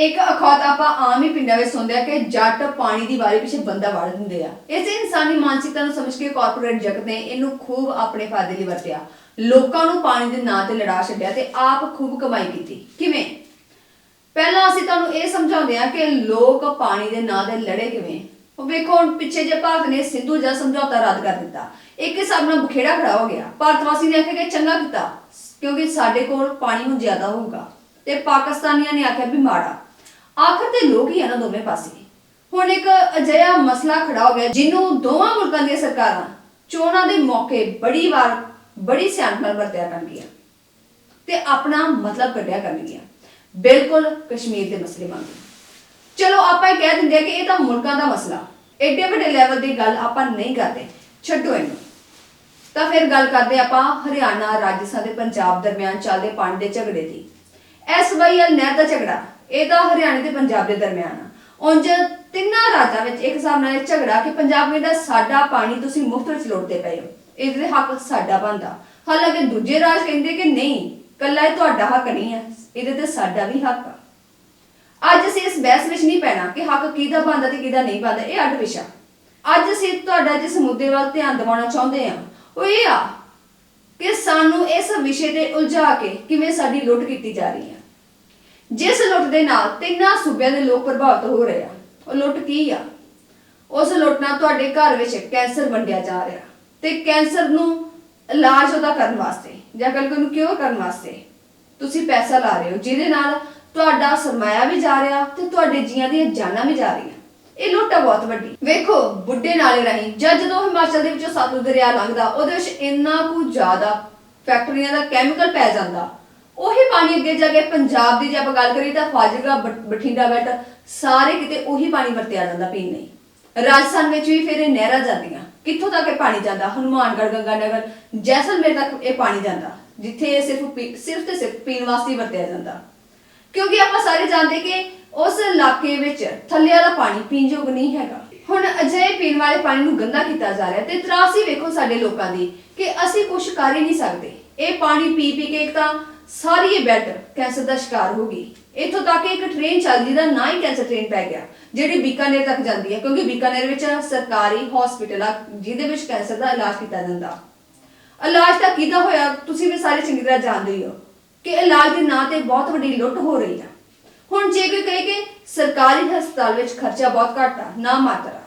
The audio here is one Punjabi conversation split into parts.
ਇੱਕ ਅਖੌਤ ਆਪਾਂ ਆਮ ਹੀ ਪਿੰਡਾਂ ਵਿੱਚ ਸੁਣਦੇ ਆ ਕਿ ਜੱਟ ਪਾਣੀ ਦੀ ਵਾਰੀ ਪਿੱਛੇ ਬੰਦਾ ਵੜ ਦਿੰਦੇ ਆ। ਇਸੇ ਇਨਸਾਨੀ ਮਾਨਸਿਕਤਾ ਨੂੰ ਸਮਝ ਕੇ ਕਾਰਪੋਰੇਟ ਜਗਤ ਨੇ ਇਹਨੂੰ ਖੂਬ ਆਪਣੇ ਫਾਇਦੇ ਲਈ ਵਰਤਿਆ। ਲੋਕਾਂ ਨੂੰ ਪਾਣੀ ਦੇ ਨਾਂ ਤੇ ਲੜਾ ਛੱਡਿਆ ਤੇ ਆਪ ਖੂਬ ਕਮਾਈ ਕੀਤੀ। ਕਿਵੇਂ? ਪਹਿਲਾਂ ਅਸੀਂ ਤੁਹਾਨੂੰ ਇਹ ਸਮਝਾਉਂਦੇ ਆ ਕਿ ਲੋਕ ਪਾਣੀ ਦੇ ਨਾਂ ਤੇ ਲੜੇ ਕਿਵੇਂ? ਉਹ ਵੇਖੋ, ਹੁਣ ਪਿੱਛੇ ਜੇ ਭਾਰਤ ਨੇ ਸਿੰਧੂ ਜਲ ਸਮਝੌਤਾ ਰੱਦ ਕਰ ਦਿੱਤਾ। ਇੱਕ ਹਿਸਾਬ ਨਾਲ ਬਖੇੜਾ ਖੜਾ ਹੋ ਗਿਆ। ਭਾਰਤ ਵਾਸੀ ਨੇ ਆਖਿਆ ਕਿ ਚੰਗਾ ਕੀਤਾ, ਕਿਉਂਕਿ ਸਾਡੇ ਕੋਲ ਪਾਣੀ ਹੁਣ ਜ਼ਿਆਦਾ ਹੋਊਗਾ। ਤੇ ਪਾਕਿਸਤਾਨੀਆਂ ਨੇ ਆਖਿਆ ਵੀ ਮਾੜਾ। ਆਖਰ ਤੇ ਲੋਕ ਹੀ ਆ ਨਾ ਦੋਵੇਂ ਪਾਸੇ ਹੁਣ ਇੱਕ ਅਜਿਹਾ ਮਸਲਾ ਖੜਾ ਹੋ ਗਿਆ ਜਿਹਨੂੰ ਦੋਵਾਂ ਮੁਲਕਾਂ ਦੀਆਂ ਸਰਕਾਰਾਂ ਚੋਣਾਂ ਦੇ ਮੌਕੇ ਬੜੀ ਵਾਰ, ਬੜੀ ਸਿਆਣਪ ਨਾਲ ਵਰਤਿਆ ਕਰਨਗੀਆਂ ਤੇ ਆਪਣਾ ਮਤਲਬ ਕੱਢਿਆ ਕਰਨਗੀਆਂ। ਬਿਲਕੁਲ ਕਸ਼ਮੀਰ ਦੇ ਮਸਲੇ ਵਾਂਗ ਚਲੋ ਆਪਾਂ ਇਹ ਕਹਿ ਦਿੰਦੇ ਆ ਕਿ ਇਹ ਤਾਂ ਮੁਲਕਾਂ ਦਾ ਮਸਲਾ। ਐਡੇ ਵੱਡੇ ਲੈਵਲ ਦੀ ਗੱਲ ਆਪਾਂ ਨਹੀਂ ਕਰਦੇ। ਛੱਡੋ ਇਹਨੂੰ। ਤਾਂ ਫਿਰ ਗੱਲ ਕਰਦੇ ਆਪਾਂ ਹਰਿਆਣਾ, ਰਾਜਸਥਾਨ ਤੇ ਪੰਜਾਬ ਦਰਮਿਆਨ ਚੱਲਦੇ ਪਾਣੀ ਦੇ। ਝਗੜੇ ਦੀ ਐਸਵਾਈਐਲ ਨਹਿਰ ਦਾ ਝਗੜਾ। ਇਹ ਤਾਂ ਹਰਿਆਣਾ ਤੇ ਪੰਜਾਬ ਦੇ ਦਰਮਿਆਨ ਆ। ਉਂਝ ਤਿੰਨਾਂ ਰਾਜਾਂ ਵਿੱਚ ਇੱਕ ਹਿਸਾਬ ਨਾਲ ਇਹ ਝਗੜਾ ਕਿ ਪੰਜਾਬ ਦਾ ਸਾਡਾ ਪਾਣੀ ਤੁਸੀਂ ਮੁਫਤ ਵਿੱਚ ਲੁੱਟਦੇ ਪਏ ਹੋ। ਇਹਦੇ ਹੱਕ ਸਾਡਾ ਬਣਦਾ। ਹਾਲਾਂਕਿ ਦੂਜੇ ਰਾਜ ਕਹਿੰਦੇ ਕਿ ਨਹੀਂ ਕੱਲਾ ਇਹ ਤੁਹਾਡਾ ਹੱਕ ਨਹੀਂ ਹੈ ਇਹਦੇ ਤੇ ਸਾਡਾ ਵੀ ਹੱਕ ਆ। ਅੱਜ ਅਸੀਂ ਇਸ ਬਹਿਸ ਵਿੱਚ ਨਹੀਂ ਪੈਣਾ ਕਿ ਹੱਕ ਕਿਹਦਾ ਬਣਦਾ ਤੇ ਕਿਹਦਾ ਨਹੀਂ ਬਣਦਾ, ਇਹ ਅੱਡ ਵਿਸ਼ਾ। ਅੱਜ ਅਸੀਂ ਤੁਹਾਡਾ ਜਿਸ ਮੁੱਦੇ ਵੱਲ ਧਿਆਨ ਦਿਵਾਉਣਾ ਚਾਹੁੰਦੇ ਹਾਂ ਉਹ ਇਹ ਆ ਕਿ ਸਾਨੂੰ ਇਸ ਵਿਸ਼ੇ ਤੇ ਉਲਝਾ ਕੇ ਕਿਵੇਂ ਸਾਡੀ ਲੁੱਟ ਕੀਤੀ ਜਾ ਰਹੀ ਹੈ ਜਿਸ ਲੁੱਟ ਦੇ ਨਾਲ ਤਿੰਨਾਂ ਸੂਬਿਆਂ ਦੇ ਲੋਕ ਪ੍ਰਭਾਵਿਤ ਹੋ ਰਹੇ ਆ, ਉਹ ਲੁੱਟ ਕੀ ਆ? ਉਸ ਲੁੱਟ ਨਾਲ ਤੁਹਾਡੇ ਘਰ ਵਿੱਚ ਕੈਂਸਰ ਵੰਡਿਆ ਜਾ ਰਿਹਾ ਤੇ ਕੈਂਸਰ ਨੂੰ ਇਲਾਜ ਉਹਦਾ ਕਰਨ ਵਾਸਤੇ ਜਾਂ ਕਲ ਨੂੰ ਕਿਉਂ ਕਰਨ ਵਾਸਤੇ? ਤੁਸੀਂ ਪੈਸਾ ਲਾ ਰਹੇ ਹੋ, ਜਿਹਦੇ ਨਾਲ ਤੁਹਾਡਾ ਸਰਮਾਇਆ ਵੀ ਜਾ ਰਿਹਾ ਤੇ ਤੁਹਾਡੇ ਜੀਆਂ ਦੀਆਂ ਜਾਨਾਂ ਵੀ ਜਾ ਰਹੀਆਂ। ਇਹ ਲੁੱਟ ਆ ਬਹੁਤ ਵੱਡੀ। ਵੇਖੋ, ਬੁੱਢੇ ਨਾਲੇ ਰਾਹੀਂ ਜਾਂ ਜਦੋਂ ਹਿਮਾਚਲ ਦੇ ਵਿੱਚੋਂ ਸਤਲੁਜ ਦਰਿਆ ਲੰਘਦਾ, ਉਹਦੇ ਵਿੱਚ ਇੰਨਾ ਕੁ ਜ਼ਿਆਦਾ ਫੈਕਟਰੀਆਂ ਦਾ ਕੈਮੀਕਲ ਪੈ ਜਾਂਦਾ ਉਹੀ ਪਾਣੀ ਅੱਗੇ ਜਾ ਕੇ ਪੰਜਾਬ ਦੀ ਜੇ ਆਪਾਂ ਗੱਲ ਕਰੀਏ ਤਾਂ ਫਾਜ਼ਿਲਕਾ ਬ- ਬਠਿੰਡਾ, ਬੈਟ ਸਾਰੇ ਕਿਤੇ ਉਹੀ ਪਾਣੀ ਵਰਤਿਆ ਜਾਂਦਾ ਪੀਣ ਲਈ। ਰਾਜਸਥਾਨ ਵਿੱਚ ਵੀ ਫਿਰ ਇਹ ਨਹਿਰਾਂ ਜਾਂਦੀਆਂ। ਕਿੱਥੋਂ ਤੱਕ ਇਹ ਪਾਣੀ ਜਾਂਦਾ? ਹਨੂਮਾਨਗੜ੍ਹ, ਗੰਗਾਨਗਰ, ਜੈਸਲਮੇਰ ਤੱਕ ਇਹ ਪਾਣੀ ਜਾਂਦਾ, ਜਿੱਥੇ ਇਹ ਸਿਰਫ ਪੀ- ਸਿਰਫ ਤੇ ਸਿਰਫ ਪੀਣ ਵਾਸਤੇ ਹੀ ਵਰਤਿਆ ਜਾਂਦਾ। ਕਿਉਂਕਿ ਆਪਾਂ ਸਾਰੇ ਜਾਣਦੇ ਕਿ ਉਸ ਇਲਾਕੇ ਵਿੱਚ ਥੱਲੇ ਵਾਲਾ ਪਾਣੀ ਪੀਣਯੋਗ ਨਹੀਂ ਹੈਗਾ। ਹੁਣ ਅਜਿਹੇ ਪੀਣ ਵਾਲੇ ਪਾਣੀ ਨੂੰ ਗੰਦਾ ਕੀਤਾ ਜਾ ਰਿਹਾ ਤੇ ਤਰਾਸੀ ਵੇਖੋ ਸਾਡੇ ਲੋਕਾਂ ਦੀ ਕਿ ਅਸੀਂ ਕੁਝ ਕਰ ਹੀ ਨਹੀਂ ਸਕਦੇ। ਇਹ ਪਾਣੀ ਪੀ ਪੀ ਕੇ ਇੱਕ ਤਾਂ ਸਾਰੀ ਇਹ ਬੈੱਡ ਕੈਂਸਰ ਦਾ ਸ਼ਿਕਾਰ ਹੋ ਗਈ। ਇੱਥੋਂ ਤੱਕ ਇੱਕ ਟ੍ਰੇਨ ਚੱਲਦੀ ਦਾ ਨਾ ਹੀ ਕੈਂਸਰ ਟ੍ਰੇਨ ਪੈ ਗਿਆ, ਜਿਹੜੀ ਬੀਕਾਨੇਰ ਤੱਕ ਜਾਂਦੀ ਹੈ, ਕਿਉਂਕਿ ਬੀਕਾਨੇਰ ਵਿੱਚ ਸਰਕਾਰੀ ਹਸਪੀਟਲ ਆ, ਜਿਹਦੇ ਵਿੱਚ ਕੈਂਸਰ ਦਾ ਇਲਾਜ ਕੀਤਾ ਜਾਂਦਾ। ਇਲਾਜ ਤਾਂ ਕਿਹਦਾ ਹੋਇਆ? ਤੁਸੀਂ ਵੀ ਸਾਰੇ ਚੰਗੀ ਤਰ੍ਹਾਂ ਜਾਣਦੇ ਹੀ ਹੋ ਕਿ ਇਲਾਜ ਦੇ ਨਾਂ ਤੇ ਬਹੁਤ ਵੱਡੀ ਲੁੱਟ ਹੋ ਰਹੀ ਆ। ਹੁਣ ਜੇ ਕੋਈ ਕਹੇ ਕਿ ਸਰਕਾਰੀ ਹਸਪਤਾਲ ਵਿੱਚ ਖਰਚਾ ਬਹੁਤ ਘੱਟ ਆ, ਨਾ ਮਾਤਰਾ,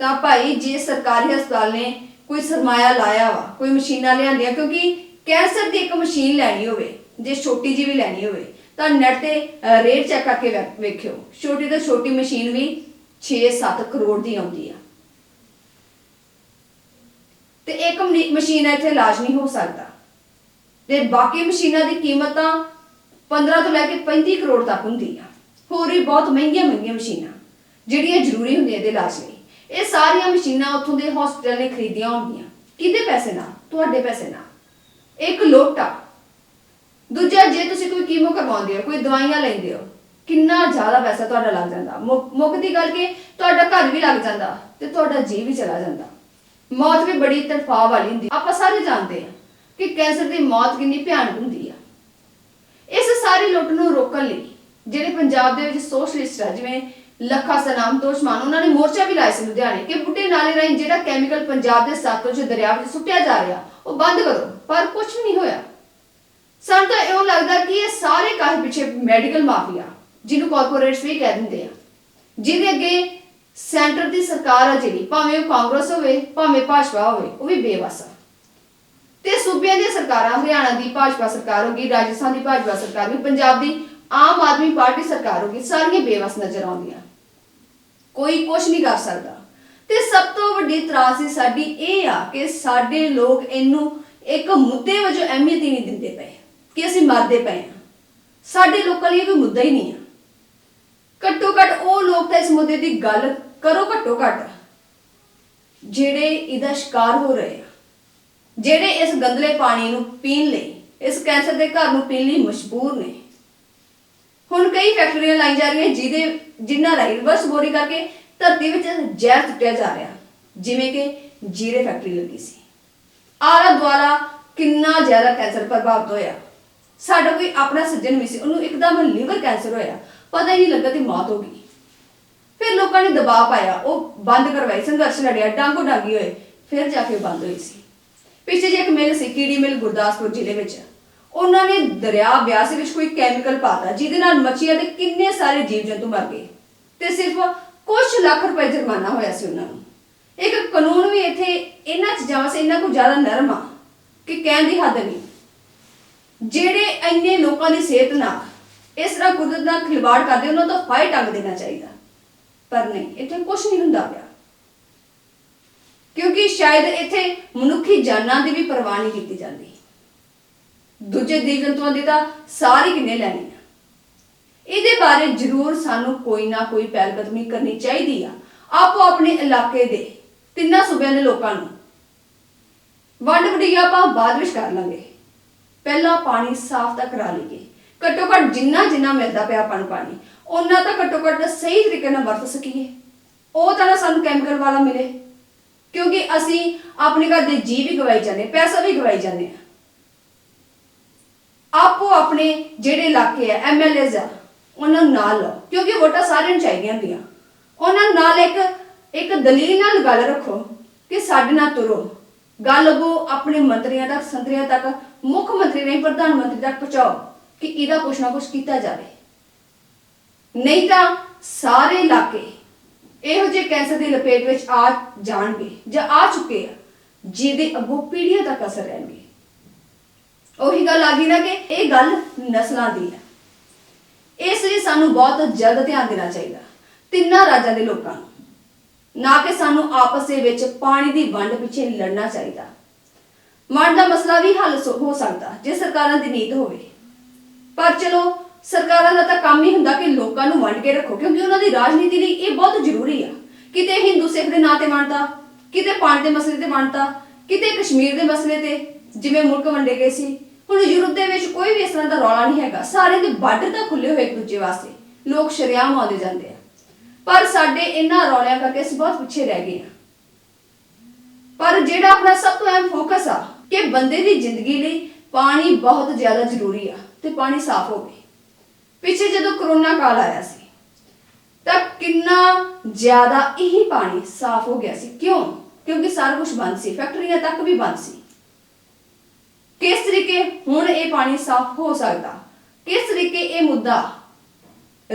ਤਾਂ ਭਾਈ ਜੇ ਸਰਕਾਰੀ ਹਸਪਤਾਲ ਨੇ ਕੋਈ ਸਰਮਾਇਆ ਲਾਇਆ ਵਾ, ਕੋਈ ਮਸ਼ੀਨਾਂ ਲਿਆਂਦੀਆਂ, ਕਿਉਂਕਿ ਕੈਂਸਰ ਦੀ ਇੱਕ ਮਸ਼ੀਨ ਲੈਣੀ ਹੋਵੇ, ਜੇ ਛੋਟੀ ਜਿਹੀ ਵੀ ਲੈਣੀ ਹੋਵੇ, ਤਾਂ ਨੈਟ ਤੇ ਰੇਟ ਚੈੱਕ ਕਰਕੇ ਵੇਖਿਓ। ਛੋਟੀ ਤੋਂ ਛੋਟੀ ਮਸ਼ੀਨ ਵੀ 6-7 ਕਰੋੜ ਦੀ ਆਉਂਦੀ ਆ। ਤੇ ਇੱਕ ਮਨੀ- ਮਸ਼ੀਨ ਇੱਥੇ ਇਲਾਜ ਨਹੀਂ ਹੋ ਸਕਦਾ। ਤੇ ਬਾਕੀ ਮਸ਼ੀਨਾਂ ਦੀ ਕੀਮਤ ਤਾਂ 15 ਤੋਂ ਲੈ ਕੇ 35 ਕਰੋੜ ਤੱਕ ਹੁੰਦੀ ਆ। ਹੋਰ ਵੀ ਬਹੁਤ ਮਹਿੰਗੀਆਂ ਮਹਿੰਗੀਆਂ ਮਸ਼ੀਨਾਂ, ਜਿਹੜੀਆਂ ਜ਼ਰੂਰੀ ਹੁੰਦੀਆਂ ਇਹਦੇ ਇਲਾਜ ਲਈ। ਇਹ ਸਾਰੀਆਂ ਮਸ਼ੀਨਾਂ ਉੱਥੋਂ ਦੇ ਹਸਪੀਟਲ ਨੇ ਖਰੀਦੀਆਂ ਹੋਣਗੀਆਂ। ਕਿਹਦੇ ਪੈਸੇ ਨਾਲ? ਤੁਹਾਡੇ ਪੈਸੇ ਨਾਲ। ਇੱਕ ਲੁੱਟ। ਦੂਜਾ, ਜੇ ਤੁਸੀਂ ਕੋਈ ਕੀਮੋ ਕਰਵਾਉਂਦੇ ਹੋ, ਕੋਈ ਦਵਾਈਆਂ ਲੈਂਦੇ ਹੋ, ਕਿੰਨਾ ਜ਼ਿਆਦਾ ਪੈਸਾ ਤੁਹਾਡਾ ਲੱਗ ਜਾਂਦਾ। ਮੁੱਕ ਦੀ ਗੱਲ ਕਿ ਤੁਹਾਡਾ ਘਰ ਵੀ ਲੱਗ ਜਾਂਦਾ ਤੇ ਤੁਹਾਡਾ ਜੀਵ ਵੀ ਚਲਾ ਜਾਂਦਾ। ਮੌਤ ਵੀ ਬੜੀ ਤੜਫਾ ਵਾਲੀ ਹੁੰਦੀ। ਆਪਾਂ ਸਾਰੇ ਜਾਣਦੇ ਹਾਂ ਕਿ ਕੈਂਸਰ ਦੀ ਮੌਤ ਕਿੰਨੀ ਭਿਆਨਕ ਹੁੰਦੀ ਆ। ਇਸ ਸਾਰੀ ਲੁੱਟ ਨੂੰ ਰੋਕਣ ਲਈ ਜਿਹੜੇ ਪੰਜਾਬ ਦੇ ਵਿੱਚ ਸੋਸ਼ਲਿਸਟ ਆ, ਜਿਵੇਂ ਲੱਖਾ ਸਨਾਮ ਤੋਸ਼ਮਾਨ ਉਹਨਾਂ ਨੇ ਮੋਰਚਾ ਵੀ ਲਾਇਆ ਸੀ ਲੁਧਿਆਣੇ, ਕਿ ਬੁੱਢੇ ਨਾਲੇ ਰਾਹੀਂ ਜਿਹੜਾ ਕੈਮੀਕਲ ਪੰਜਾਬ ਦੇ ਸਤਲੁਜ ਦਰਿਆ ਵਿੱਚ ਸੁੱਟਿਆ ਜਾ ਰਿਹਾ, ਉਹ ਬੰਦ ਕਰੋ, ਪਰ ਕੁਝ ਵੀ ਨਹੀਂ ਹੋਇਆ। ਸਾਨੂੰ ਤਾਂ ਇਉਂ ਲੱਗਦਾ ਕਿ ਇਹ ਸਾਰੇ ਕਾਹੇ ਪਿੱਛੇ ਮੈਡੀਕਲ ਮਾਫੀਆ ਜਿਹਨੂੰ ਕਾਰਪੋਰੇਟਸ ਵੀ ਕਹਿ ਦਿੰਦੇ ਆ, ਜਿਹਦੇ ਅੱਗੇ ਸੈਂਟਰ ਦੀ ਸਰਕਾਰ ਆ ਜਿਹੜੀ, ਭਾਵੇਂ ਉਹ ਕਾਂਗਰਸ ਹੋਵੇ, ਭਾਵੇਂ ਭਾਜਪਾ ਹੋਵੇ, ਉਹ ਵੀ ਬੇਵਸ ਆ। ਤੇ ਸੂਬਿਆਂ ਦੀਆਂ ਸਰਕਾਰਾਂ, ਹਰਿਆਣਾ ਦੀ ਭਾਜਪਾ ਸਰਕਾਰ ਹੋਗੀ ਰਾਜਸਥਾਨ ਦੀ ਭਾਜਪਾ ਸਰਕਾਰ ਹੋਗੀ ਪੰਜਾਬ ਦੀ ਆਮ ਆਦਮੀ ਪਾਰਟੀ ਸਰਕਾਰ ਹੋਗੀ ਸਾਰੀਆਂ ਬੇਵਸ ਨਜ਼ਰ ਆਉਂਦੀਆਂ। ਕੋਈ ਕੁਝ ਨਹੀਂ ਕਰ ਸਕਦਾ। ਤੇ ਸਭ ਤੋਂ ਵੱਡੀ ਤਰਾਸੀ ਸਾਡੀ ਇਹ ਆ ਕਿ ਸਾਡੇ ਲੋਕ ਇਹਨੂੰ ਇੱਕ ਮੁੱਦੇ ਵਜੋਂ ਅਹਿਮੀਅਤ ਹੀ ਨਹੀਂ ਦਿੰਦੇ ਪਏ, ਕਿ ਅਸੀਂ ਮਰਦੇ ਪਏ ਆ ਸਾਡੇ ਲੋਕਾਂ ਲਈ ਕੋਈ ਮੁੱਦਾ ਹੀ ਨਹੀਂ ਆ। ਘੱਟੋ ਘੱਟ ਉਹ ਲੋਕ ਤਾਂ ਇਸ ਮੁੱਦੇ ਦੀ ਗੱਲ ਕਰੋ ਘੱਟੋ ਘੱਟ ਜਿਹੜੇ ਇਹਦਾ ਸ਼ਿਕਾਰ ਹੋ ਰਹੇ ਆ, ਜਿਹੜੇ ਇਸ ਗੰਦਲੇ ਪਾਣੀ ਨੂੰ ਪੀਣ ਲਈ, ਇਸ ਕੈਂਸਰ ਦੇ ਘਰ ਨੂੰ ਪੀਣ ਲਈ ਮਜਬੂਰ ਨੇ। ਹੁਣ ਕਈ ਫੈਕਟਰੀਆਂ ਲਾਈ ਜਾ ਰਹੀਆਂ ਜਿਹਦੇ, ਜਿਨ੍ਹਾਂ ਰਾਹੀਂ ਰਿਵਰਸ ਬੋਰੀ ਕਰਕੇ ਧਰਤੀ ਵਿੱਚ ਜ਼ਹਿਰ ਸੁੱਟਿਆ ਜਾ ਰਿਹਾ। ਜਿਵੇਂ ਕਿ ਜੀਰੇ ਫੈਕਟਰੀ ਲੱਗੀ ਸੀ। ਆਲਾ ਦੁਆਲਾ ਕਿੰਨਾ ਜ਼ਿਆਦਾ ਕੈਂਸਰ ਪ੍ਰਭਾਵਿਤ ਹੋਇਆ। ਸਾਡਾ ਕੋਈ ਆਪਣਾ ਸੱਜਣ ਵੀ ਸੀ, ਉਹਨੂੰ ਇੱਕਦਮ ਲਿਵਰ ਕੈਂਸਰ ਹੋਇਆ। ਪਤਾ ਹੀ ਨਹੀਂ ਲੱਗਾ ਕਿ ਮੌਤ ਹੋ ਗਈ। ਫਿਰ ਲੋਕਾਂ ਨੇ ਦਬਾਅ ਪਾਇਆ, ਉਹ ਬੰਦ ਕਰਵਾਈ, ਸੰਘਰਸ਼ ਲੜਿਆ, ਡਾਂਗੋ ਡਾਂਗੀ ਹੋਏ, ਫਿਰ ਜਾ ਕੇ ਬੰਦ ਹੋਈ ਸੀ। ਪਿੱਛੇ ਜੇ ਇੱਕ ਮਿਲ ਸੀ, ਕੀੜੀ ਮਿਲ ਗੁਰਦਾਸਪੁਰ ਜ਼ਿਲ੍ਹੇ ਵਿੱਚ। ਉਹਨਾਂ ਨੇ ਦਰਿਆ ਬਿਆਸ ਵਿੱਚ ਕੋਈ ਕੈਮੀਕਲ ਪਾਤਾ, ਜਿਹਦੇ ਨਾਲ ਮੱਛੀਆਂ ਦੇ ਕਿੰਨੇ ਸਾਰੇ ਜੀਵ ਜੰਤੂ ਮਰ ਗਏ। ਤੇ ਸਿਰਫ ਕੁਝ ਲੱਖ ਰੁਪਏ ਜੁਰਮਾਨਾ ਹੋਇਆ ਸੀ ਉਹਨਾਂ ਨੂੰ। ਇੱਕ ਕਾਨੂੰਨ ਵੀ ਇੱਥੇ ਇਹਨਾਂ ਚੀਜ਼ਾਂ ਵਾਸਤੇ ਇੰਨਾ ਕੁ ਜ਼ਿਆਦਾ ਨਰਮ ਆ ਕਿ ਕਹਿਣ ਦੀ ਹੱਦ ਨਹੀਂ। ਜਿਹੜੇ ਇੰਨੇ ਲੋਕਾਂ ਦੀ ਸਿਹਤ ਨਾਲ ਇਸ ਤਰ੍ਹਾਂ ਕੁਦਰਤ ਨਾਲ ਖਿਲਵਾੜ ਕਰਦੇ, ਉਹਨਾਂ ਤੋਂ ਫਾਇਰ ਟੰਗ ਦੇਣਾ ਚਾਹੀਦਾ। ਪਰ ਨਹੀਂ, ਇੱਥੇ ਕੁਝ ਨਹੀਂ ਹੁੰਦਾ ਪਿਆ। ਕਿਉਂਕਿ ਸ਼ਾਇਦ ਇੱਥੇ ਮਨੁੱਖੀ ਜਾਨਾਂ ਦੀ ਵੀ ਪਰਵਾਹ ਨਹੀਂ ਕੀਤੀ ਜਾਂਦੀ। ਦੂਜੇ ਜੀਵ ਜੰਤੂਆਂ ਦੀ ਤਾਂ ਸਾਰੀ ਕਿੰਨੇ ਲੈਣੀ ਆ। ਇਹਦੇ ਬਾਰੇ ਜ਼ਰੂਰ ਸਾਨੂੰ ਕੋਈ ਨਾ ਕੋਈ ਪਹਿਲਕਦਮੀ ਕਰਨੀ ਚਾਹੀਦੀ ਆ। ਆਪੋ ਆਪਣੇ ਇਲਾਕੇ ਦੇ ਤਿੰਨਾਂ ਸੂਬਿਆਂ ਦੇ ਲੋਕਾਂ ਨੂੰ। ਵੰਡ ਵਡਿਆ ਆਪਾਂ ਬਾਅਦ ਵਿੱਚ ਕਰ ਲਾਂਗੇ। ਪਹਿਲਾਂ ਪਾਣੀ ਸਾਫ਼ ਤਾਂ ਕਰਾ ਲਈਏ। ਘੱਟੋ ਘੱਟ ਜਿੰਨਾ ਜਿੰਨਾ ਮਿਲਦਾ ਪਿਆ ਆਪਾਂ ਨੂੰ ਪਾਣੀ ਉਹਨਾਂ ਤਾਂ ਘੱਟੋ ਘੱਟ ਸਹੀ ਤਰੀਕੇ ਨਾਲ ਵਰਤ ਸਕੀਏ। ਉਹ ਤਾਂ ਨਾ ਸਾਨੂੰ ਕੈਮੀਕਲ ਵਾਲਾ ਮਿਲੇ। ਕਿਉਂਕਿ ਅਸੀਂ ਆਪਣੇ ਘਰ ਦੇ ਜੀਵ ਵੀ ਗਵਾਈ ਜਾਂਦੇ, ਪੈਸਾ ਵੀ ਗਵਾਈ ਜਾਂਦੇ ਆ। ਆਪੋ ਆਪਣੇ ਜਿਹੜੇ ਇਲਾਕੇ ਆ ਐਮਐਲਏਜ਼ ਆ, ਉਹਨਾਂ ਨੂੰ ਨਾਲ ਲਓ, ਕਿਉਂਕਿ ਵੋਟਾਂ ਸਾਰਿਆਂ ਨੂੰ ਚਾਹੀਦੀਆਂ ਹੁੰਦੀਆਂ। ਉਹਨਾਂ ਨਾਲ ਇੱਕ ਇੱਕ ਦਲੀਲ ਨਾਲ ਗੱਲ ਰੱਖੋ ਕਿ ਸਾਡੇ ਨਾਲ ਤੁਰੋ। ਗੱਲ ਉਹ ਆਪਣੇ ਮੰਤਰੀਆਂ ਤੱਕ, ਸੰਤਰੀਆਂ ਤੱਕ, ਮੁੱਖ ਮੰਤਰੀ ਨਹੀਂ, ਪ੍ਰਧਾਨ ਮੰਤਰੀ ਤੱਕ ਪਹੁੰਚਾਓ ਕਿ ਇਹਦਾ ਕੁਛ ਨਾ ਕੁਛ ਕੀਤਾ ਜਾਵੇ। ਨਹੀਂ ਤਾਂ ਸਾਰੇ ਇਲਾਕੇ ਇਹੋ ਜਿਹੇ ਕੈਂਸਰ ਦੀ ਲਪੇਟ ਵਿੱਚ ਆ ਜਾਣਗੇ ਜਾਂ ਆ ਚੁੱਕੇ ਆ, ਜਿਹਦੇ ਅੱਗੋਂ ਪੀੜ੍ਹੀਆਂ ਤੱਕ ਅਸਰ ਰਹਿਣਗੇ। ਉਹੀ ਗੱਲ ਆ ਗਈ ਨਾ ਕਿ ਇਹ ਗੱਲ ਨਸਲਾਂ ਦੀ ਹੈ। ਇਸ ਲਈ ਸਾਨੂੰ ਬਹੁਤ ਜਲਦ ਧਿਆਨ ਦੇਣਾ ਚਾਹੀਦਾ, ਤਿੰਨਾਂ ਰਾਜਾਂ ਦੇ ਲੋਕਾਂ ਨੂੰ। ਨਾ ਕਿ ਸਾਨੂੰ ਆਪਸ ਦੇ ਵਿੱਚ ਪਾਣੀ ਦੀ ਵੰਡ ਪਿੱਛੇ ਲੜਨਾ ਚਾਹੀਦਾ। ਮਨ ਦਾ ਮਸਲਾ ਵੀ ਹੱਲ ਸੋ- ਹੋ ਸਕਦਾ, ਜੇ ਸਰਕਾਰਾਂ ਦੀ ਨੀਤ ਹੋਵੇ। ਪਰ ਚਲੋ, ਸਰਕਾਰਾਂ ਦਾ ਤਾਂ ਕੰਮ ਹੀ ਹੁੰਦਾ ਕਿ ਲੋਕਾਂ ਨੂੰ ਵੰਡ ਕੇ ਰੱਖੋ, ਕਿਉਂਕਿ ਉਹਨਾਂ ਦੀ ਰਾਜਨੀਤੀ ਲਈ ਇਹ ਬਹੁਤ ਜ਼ਰੂਰੀ ਆ। ਕਿਤੇ ਹਿੰਦੂ ਸਿੱਖ ਦੇ ਨਾਂ ਤੇ ਵੰਡਤਾ, ਕਿਤੇ ਪਾਣੀ ਦੇ ਮਸਲੇ ਤੇ ਵੰਡਤਾ, ਕਿਤੇ ਕਸ਼ਮੀਰ ਦੇ ਮਸਲੇ ਤੇ, ਜਿਵੇਂ ਮੁਲਕ ਵੰਡੇ ਗਏ ਸੀ। ਹੁਣ ਯੂਰਪ ਦੇ ਵਿੱਚ ਕੋਈ ਵੀ ਇਸ ਤਰ੍ਹਾਂ ਦਾ ਰੌਲਾ ਨਹੀਂ ਹੈਗਾ। ਸਾਰੇ ਦੇ ਬਾਰਡਰ ਤਾਂ ਖੁੱਲੇ ਹੋਏ ਇੱਕ ਦੂਜੇ ਵਾਸਤੇ। ਲੋਕ ਸ਼ਰੇਆਮ ਆਉਂਦੇ ਜਾਂਦੇ ਆ। ਪਰ ਸਾਡੇ ਇਹਨਾਂ ਰੌਲਿਆਂ ਕਰਕੇ ਅਸੀਂ ਬਹੁਤ ਪਿੱਛੇ ਰਹਿ ਗਏ ਆ ਪਰ ਜਿਹੜਾ ਆਪਣਾ ਸਭ ਤੋਂ ਅਹਿਮ ਫੋਕਸ ਆ ਕਿ ਬੰਦੇ ਦੀ ਜ਼ਿੰਦਗੀ ਲਈ ਪਾਣੀ ਬਹੁਤ ਜ਼ਿਆਦਾ ਜ਼ਰੂਰੀ ਆ ਤੇ ਪਾਣੀ ਸਾਫ਼ ਹੋਵੇ। ਪਿੱਛੇ ਜਦੋਂ ਕਰੋਨਾ ਕਾਲ ਆਇਆ ਸੀ, ਤਾਂ ਕਿੰਨਾ ਜ਼ਿਆਦਾ ਇਹੀ ਪਾਣੀ ਸਾਫ਼ ਹੋ ਗਿਆ ਸੀ। ਕਿਉਂ? ਕਿਉਂਕਿ ਸਾਰਾ ਕੁਝ ਬੰਦ ਸੀ, ਫੈਕਟਰੀਆਂ ਤੱਕ ਵੀ ਬੰਦ ਸੀ। ਕਿਸ ਤਰੀਕੇ ਹੁਣ ਇਹ ਪਾਣੀ ਸਾਫ਼ ਹੋ ਸਕਦਾ? ਕਿਸ ਤਰੀਕੇ ਇਹ ਮੁੱਦਾ,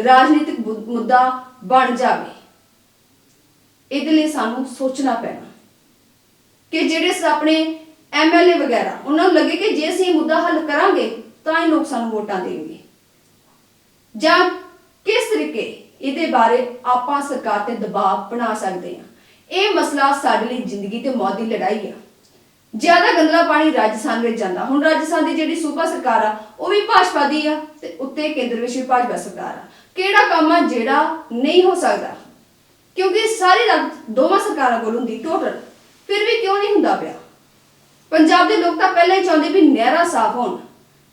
ਰਾਜਨੀਤਿਕ ਮੁੱਦਾ ਬਣ ਜਾਵੇ? ਇਹਦੇ ਲਈ ਸਾਨੂੰ ਸੋਚਣਾ ਪੈਣਾ। ਕਿ ਜਿਹੜੇ ਸ- ਆਪਣੇ ਐਮਐਲਏ ਵਗੈਰਾ, ਉਹਨਾਂ ਨੂੰ ਲੱਗੇ ਕਿ ਜੇ ਅਸੀਂ ਇਹ ਮੁੱਦਾ ਹੱਲ ਕਰਾਂਗੇ, ਤਾਂ ਹੀ ਲੋਕ ਸਾਨੂੰ ਵੋਟਾਂ ਦੇਣਗੇ। ਜਾਂ ਕਿਸ ਤਰੀਕੇ ਇਹਦੇ ਬਾਰੇ ਆਪਾਂ ਸਰਕਾਰ ਤੇ ਦਬਾਅ ਬਣਾ ਸਕਦੇ ਹਾਂ? ਇਹ ਮਸਲਾ ਸਾਡੇ ਲਈ ਜ਼ਿੰਦਗੀ ਤੇ ਮੌਤ ਦੀ ਲੜਾਈ ਆ। ਜ਼ਿਆਦਾ ਗੰਦਲਾ ਪਾਣੀ ਰਾਜਸਥਾਨ ਵਿੱਚ ਜਾਂਦਾ। ਹੁਣ ਰਾਜਸਥਾਨ ਦੀ ਜਿਹੜੀ ਸੂਬਾ ਸਰਕਾਰ ਆ, ਉਹ ਵੀ ਭਾਜਪਾ ਦੀ ਆ ਤੇ ਉੱਤੇ ਕੇਂਦਰ ਵਿੱਚ ਵੀ ਭਾਜਪਾ ਸਰਕਾਰ ਆ। ਕਿਹੜਾ ਕੰਮ ਆ ਜਿਹੜਾ ਨਹੀਂ ਹੋ ਸਕਦਾ? ਕਿਉਂਕਿ ਸਾਰੀ ਰਾਜ ਦੋਵਾਂ ਸਰਕਾਰਾਂ ਕੋਲ ਹੁੰਦੀ ਟੋਟਲ ਫਿਰ ਵੀ ਕਿਉਂ ਨਹੀਂ ਹੁੰਦਾ ਪਿਆ? ਪੰਜਾਬ ਦੇ ਲੋਕ ਤਾਂ ਪਹਿਲਾਂ ਹੀ ਚਾਹੁੰਦੇ ਵੀ ਨਹਿਰਾਂ ਸਾਫ਼ ਹੋਣ।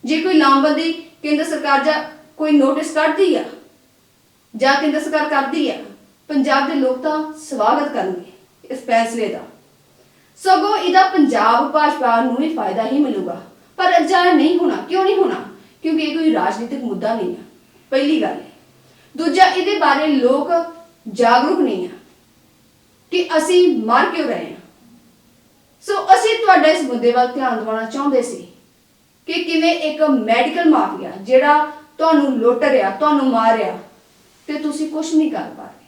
ਜੇ ਕੋਈ ਲਾਮਬੰਦੀ ਕੇਂਦਰ ਸਰਕਾਰ ਜਾਂ ਕੋਈ ਨੋਟਿਸ ਕੱਢਦੀ ਆ, ਜਾਂ ਕੇਂਦਰ ਸਰਕਾਰ ਕਰਦੀ ਆ, ਪੰਜਾਬ ਦੇ ਲੋਕ ਤਾਂ ਸਵਾਗਤ ਕਰਨਗੇ ਇਸ ਫੈਸਲੇ ਦਾ। ਸਗੋਂ ਇਹਦਾ ਪੰਜਾਬ ਭਾਜਪਾ ਨੂੰ ਵੀ ਫਾਇਦਾ ਹੀ ਮਿਲੂਗਾ। ਪਰ ਅਜਿਹਾ ਨਹੀਂ ਹੋਣਾ, ਕਿਉਂ ਨਹੀਂ ਹੋਣਾ? ਕਿਉਂਕਿ ਇਹ ਕੋਈ ਰਾਜਨੀਤਿਕ ਮੁੱਦਾ ਨਹੀਂ ਹੈ ਪਹਿਲੀ ਗੱਲ ਹੈ ਦੂਜਾ, ਇਹਦੇ ਬਾਰੇ ਲੋਕ ਜਾਗਰੂਕ ਨਹੀਂ ਆ ਕਿ ਅਸੀਂ ਮਰ ਕਿਉਂ ਰਹੇ ਹਾਂ। ਸੋ ਅਸੀਂ ਤੁਹਾਡਾ ਇਸ ਮੁੱਦੇ ਵੱਲ ਧਿਆਨ ਦਿਵਾਉਣਾ ਚਾਹੁੰਦੇ ਸੀ ਕਿ ਕਿਵੇਂ ਇੱਕ ਮੈਡੀਕਲ ਮਾਫੀਆ ਜਿਹੜਾ ਤੁਹਾਨੂੰ ਲੁੱਟ ਰਿਹਾ, ਤੁਹਾਨੂੰ ਮਾਰ ਰਿਹਾ ਤੇ ਤੁਸੀਂ ਕੁਝ ਨਹੀਂ ਕਰ ਪਾ ਰਹੇ